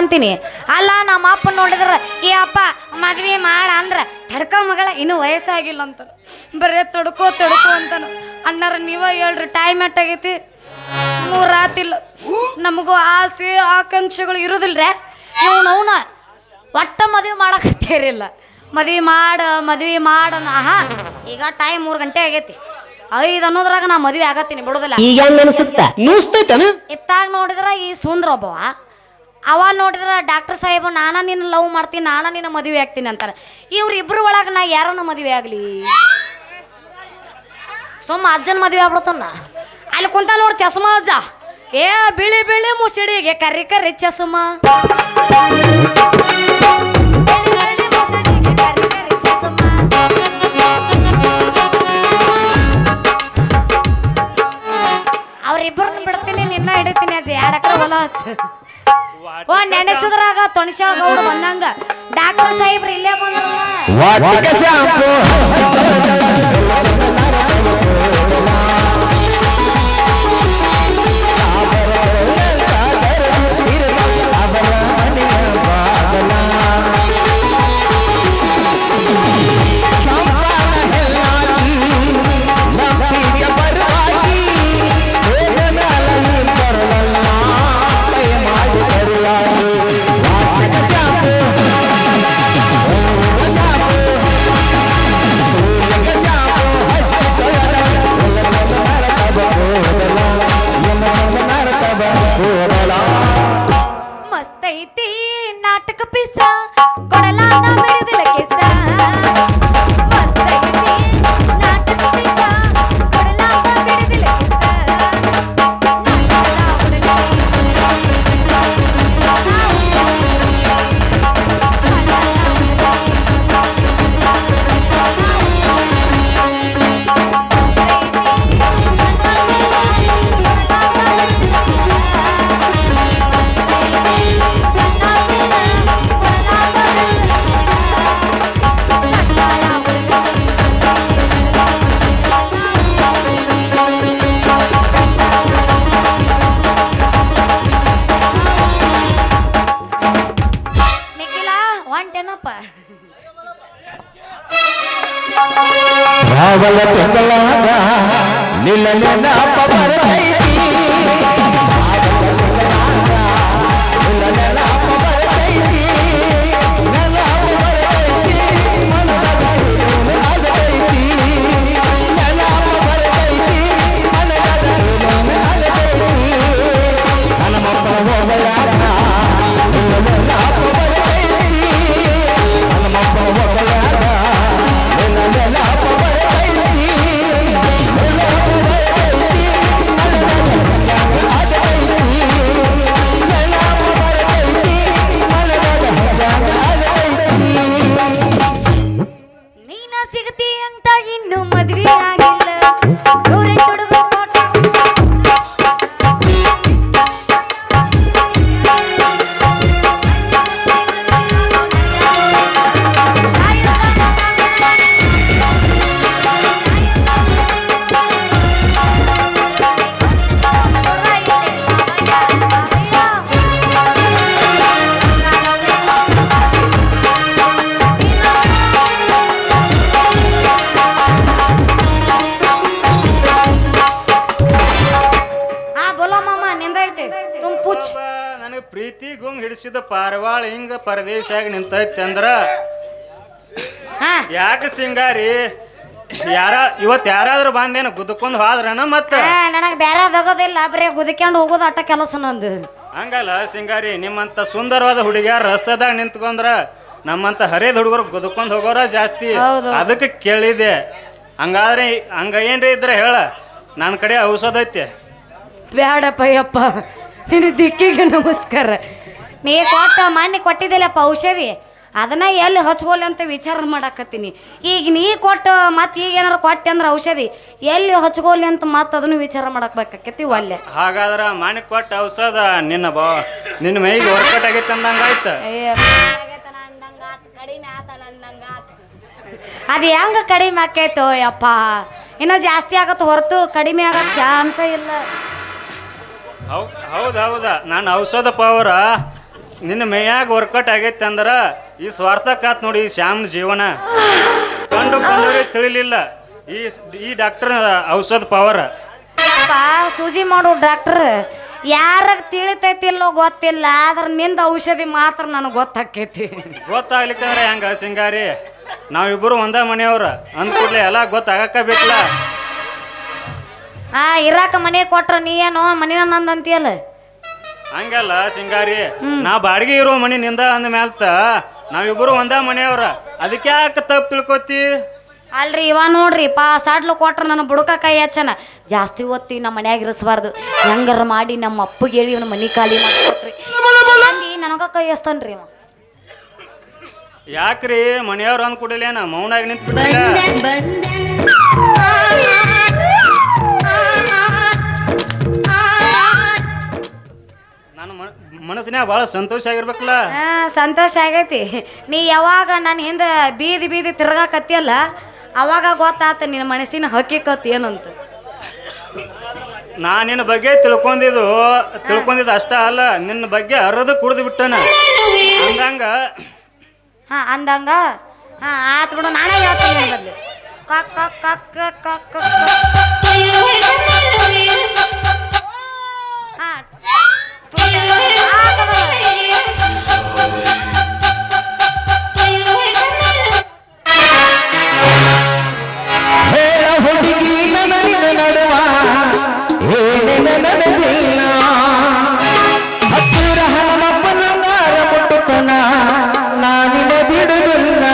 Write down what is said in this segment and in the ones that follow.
ಅಂತೀನಿ. ಅಲ್ಲ ನಮ್ಮ ಅಪ್ಪ ನೋಡಿದ್ರೆ ಈ ಅಪ್ಪ ಮದ್ವೆ ಮಾಡ ಅಂದ್ರ ತಡ್ಕ ಮಗಳ ಇನ್ನೂ ವಯಸ್ಸಾಗಿಲ್ಲ ಅಂತ ಬರೇ ತೊಡ್ಕೋ ತೊಡ್ಕೋ ಅಂತಾನು. ಅಣ್ಣರ ನೀವ ಹೇಳ್ರಿ ಟೈಮ್ ಎಟ್ಟಾಗೈತಿ ಇಲ್ಲ ನಮಗೂ ಆಸೆ ಆಕಾಂಕ್ಷೆಗಳು ಇರೋದಿಲ್ರೇ. ಇವನವನ ಒಟ್ಟ ಮದುವೆ ಮಾಡಕತ್ತೇರಿಲ್ಲ ಮದ್ವೆ ಮಾಡ ಮದ್ವೆ ಮಾಡ ಹಾ ಈಗ ಟೈಮ್ ಮೂರು ಗಂಟೆ ಆಗೈತಿ. ಐದು ಅನ್ನೋದ್ರಾಗ ನಾ ಮದ್ವೆ ಆಗತ್ತೀನಿ ಬಿಡುದಿಲ್ಲ. ಈಗ ಇತ್ತಾಗ ನೋಡಿದ್ರ ಈ ಸುಂದ್ರ ಒಬ್ಬವ. ಅವ ನೋಡಿದ್ರೆ ಡಾಕ್ಟರ್ ಸಾಹೇಬ, ನಾನು ನಿನ್ನ ಲವ್ ಮಾಡ್ತೀನಿ, ನಾನು ನಿನ್ನ ಮದುವೆ ಆಗ್ತೀನಿ ಅಂತಾರೆ. ಇವ್ರಿಬ್ರು ಒಳಗೆ ನಾ ಯಾರನ್ನ ಮದುವೆ ಆಗಲಿ? ಸುಮ್ಮ ಅಜ್ಜನ ಮದುವೆ ಆಗ್ಬಿಡ್ತಾನ. ಅಲ್ಲಿ ಕುಂತ ನೋಡಿ ಚಸ್ಮ ಅಜ್ಜ. ಏ, ಬಿಳಿ ಬಿಳಿ ಮುಸಿಡಿಗೆ ಕರಿ ಕರಿ ಚಸ್ಮ. ಅವ್ರಿಬ್ಬರನ್ನ ಬಿಡ್ತೀನಿ, ನಿನ್ನ ಹಿಡಿತೀನಿ ಅಜ್ಜ. ಎರಡು ಎಕರೆ ಹೊಲ ತೊಣಸಾಳ ಗೌಡ ಬಂದಂಗ. ಡಾಕ್ಟರ್ ಸಾಹೇಬ್ರು ಇಲ್ಲೇ ಬಂದ್ರು. నిలబడ ನನಗೆ ಪ್ರೀತಿ ಗುಂಗ್ ಹಿಡಿಸಿದ ಪಾರವಾಳ ಹಿಂಗ ಪರದೇಶಾಗ ನಿಂತೈತೆ ಅಂದ್ರ? ಹಾ. ಯಾಕ ಸಿಂಗಾರಿ? ಯಾರ ಇವತ್ ಯಾರಾದ್ರೂ ಬಂದೇನು ಗುದ್ಕೊಂಡ್ ಹೋದ್ರನ ಮತ್ತ? ನನಗೆ ಬೇರೆ ತಗೋದಿಲ್ಲ ಬರೀ ಗುದಿಕೊಂಡು ಹೋಗೋದು ಅಟ್ಟ ಕೆಲಸ ನಂದು. ಹಂಗಲ್ಲ ಸಿಂಗಾರಿ ನಿಮ್ಮಂತ ಸುಂದರವಾದ ಹುಡುಗಿಯಾರ ರಸ್ತೆದಾಗ ನಿಂತ್ಕೊಂಡ್ರ ನಮ್ಮಂತ ಹರಿದ ಹುಡುಗರು ಗುದ್ಕೊಂಡ್ ಹೋಗೋರ ಜಾಸ್ತಿ. ಹೌದು. ಅದಕ್ಕೆ ಕೇಳಿದೆ. ಹಂಗಾದ್ರೆ ಹಂಗ ಏನ್ರಿ ಇದ್ರೆ ಹೇಳ. ನನ್ನ ಕಡೆ ಔಷಧ ಐತಿ. ಬೇಡಪ್ಪ ಯಪ್ಪ ನಿನ್ನ ದಿಕ್ಕಿಗೆ ನಮಸ್ಕಾರ. ನೀ ಕೊಟ್ಟ ಮೊನ್ನೆ ಕೊಟ್ಟಿದ್ದಿಲ್ಲಪ್ಪ ಔಷಧಿ. ಅದನ್ನ ಎಲ್ಲಿ ಹಚ್ಕೋಲಿ ಅಂತ ವಿಚಾರ ಮಾಡಾಕತ್ತೀನಿ. ಈಗ ನೀ ಕೊಟ್ಟು ಮತ್ತೆ ಈಗ ಏನಾರು ಕೊಟ್ಟೆ ಅಂದ್ರೆ ಔಷಧಿ ಎಲ್ಲಿ ಹಚ್ಕೋಲಿ ಅಂತ ಮತ್ತೆ ಅದನ್ನು ವಿಚಾರ ಮಾಡಕ್ಬೇಕಾಕೈತಿ ಒಲ್ಲೆ. ಹಾಗಾದ್ರ ಮಾನಿ ಕೊಟ್ಟ ಔಷಧ ನಿನ್ನ ಬಾ ನಿನ್ನ ಮೈಗೆ ವರ್ಕೌಟ್ ಆಗೈತೆ ಅಂದಂಗ ಆಯ್ತು ಅದು ಹೆಂಗ ಕಡಿಮೆ ಆಕೈತೋ ಯಪ್ಪ. ಇನ್ನೂ ಜಾಸ್ತಿ ಆಗತ್ತೆ ಹೊರತು ಕಡಿಮೆ ಆಗೋ ಚಾನ್ಸೇ ಇಲ್ಲ. ಹೌದ್ ಹೌದು. ನಾನು ಔಷಧ ಪವರ. ನಿನ್ನ ಮೇಯಾಗ ವರ್ಕೌಟ್ ಆಗೈತೆ ಅಂದ್ರ ಈ ಸ್ವಾರ್ಥಕ್ಕಾತ್ ನೋಡಿ ಈ ಶ್ಯಾಮ್ನ ಜೀವನ. ಕಂಡು ಕಂಡವ್ರಿಗೆ ತಿಳಿಲಿಲ್ಲ. ಈ ಈ ಡಾಕ್ಟರ್ ಔಷಧ ಪವರ್. ಸೂಜಿ ಮಾಡು ಡಾಕ್ಟರ್ ಯಾರಾಗ ತಿಳಿತೈತಿಲ್ಲೋ ಗೊತ್ತಿಲ್ಲ ಆದ್ರೆ ನಿಂದ ಔಷಧಿ ಮಾತ್ರ ನನಗೆ ಗೊತ್ತಾಕೈತಿ. ಗೊತ್ತಾಗ್ಲಿಕ್ಕಂದ್ರೆ ಹೆಂಗ ಸಿಂಗಾರಿ? ನಾವಿಬ್ಬರು ಒಂದ ಮನೆಯವ್ರ. ಅಂದ್ಕೂಡ್ಲೆ ಎಲ್ಲ ಗೊತ್ತಾಗಕ್ಕ ಬೇಕಲ್ಲ. ಹಾ ಇರಾಕ ಮನೆ ಕೊಟ್ರ ನೀ ಏನು ಏನೋ ಮನಿನ ನಂದಂತೀಯಲ್ಲ ಹಂಗಲ್ಲ ಸಿಂಗಾರಿ ನಾ ಬಾಡಿಗೆ ಇರೋ ಮನೆ ನಿಂದ ಅಂದ ಮ್ಯಾಲ್ತ ನಾವಿಬ್ರು ಒಂದ ಮನೆಯವ್ರ. ಅದಕ್ಕೆ ಯಾಕೆ ತಪ್ಪು ತಿಳ್ಕೊತಿ? ಅಲ್ರಿ ಇವ ನೋಡ್ರಿ ಪಾ ಸಾಡ್ಲು ಕೊಟ್ರ ನನ್ನ ಬುಡಕ ಕೈ ಹಚ್ಚನ. ಜಾಸ್ತಿ ಒತ್ತಿ ನಮ್ಮ ಮನ್ಯಾಗ ಇರಿಸ್ಬಾರ್ದು. ಹೆಂಗಾರ ಮಾಡಿ ನಮ್ಮ ಅಪ್ಪಗೆ ಹೇಳಿ ಇವನು ಮನೆ ಖಾಲಿ ಮಾಡ್ಕೊಟ್ರಿ. ಅಂದಿ ನನಗ ಕೈ ಹಚ್ತಾನ್ರಿ ಇವ. ಯಾಕ್ರಿ ಮನೆಯವ್ರು ಅಂದ್ ಕೂಡಲೇನ ಮೌನಾಗಿ ನಿಂತು ಮನಸ್ಸಿನಾಗ ಬಹಳ ಸಂತೋಷ ಆಗಿರ್ಬೇಕಲ್ಲ? ಸಂತೋಷ ಆಗೈತಿ. ನೀ ಯಾವಾಗ ನನ್ನ ಹಿಂದೆ ಬೀದಿ ಬೀದಿ ತಿರ್ಗಾಕತ್ತಿಯಲ್ಲ ಅವಾಗ ಗೊತ್ತಾತ ನಿನ್ನ ಮನಸ್ಸಿನ ಹಕ್ಕಿಕತ್ ಏನಂತ. ನಾ ನಿನ್ನ ಬಗ್ಗೆ ತಿಳ್ಕೊಂಡಿದ್ದು ತಿಳ್ಕೊಂಡಿದ್ದು ಅಷ್ಟ ಅಲ್ಲ ನಿನ್ನ ಬಗ್ಗೆ ಅರದು ಕುಡಿದು ಬಿಟ್ಟನ. ಹಂಗಂಗ ಹಾ ಅಂದಂಗ? ಹಾ ಆತ್ ಬಿಡು ನಾನೇ ಹೇಳ್ತೀನಿ ನಿನ್ ಬದ್ಲು. ಕಕ್ ಕಕ್ ಕಕ್ ಕಕ್ ಕಕ್ ಕಕ್ ಕಕ್. ನಡುವ ಏನೇನ ನಡೆದಿಲ್ಲ ಹತ್ತಿರ ಹನುಮಪ್ಪನ ದಾರ ಮುಟ್ಟುತನ ನಾನಿನ ಬಿಡುದಿಲ್ಲ.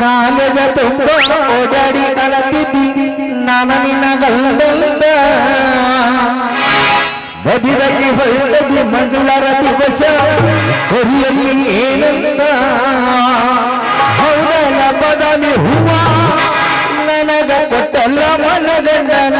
ಕಾಲದ ತುಂಬ ಓಡಾಡಿ ಕಲತಿದ್ದಿ ನಾನು ನಿನಗಲ್ಲ ಬದಿರಗಿ ಹೊಳ್ಳದಿ ಮಂಗಳರ ದಿವಸ, ಕೊರಿಯಲ್ಲಿ ಏನಲ್ಲ ಹೌದಲ್ಲ ಬದಲಿ ಹೂವ, ನನಗ ಕೊಟ್ಟಲ್ಲ কেন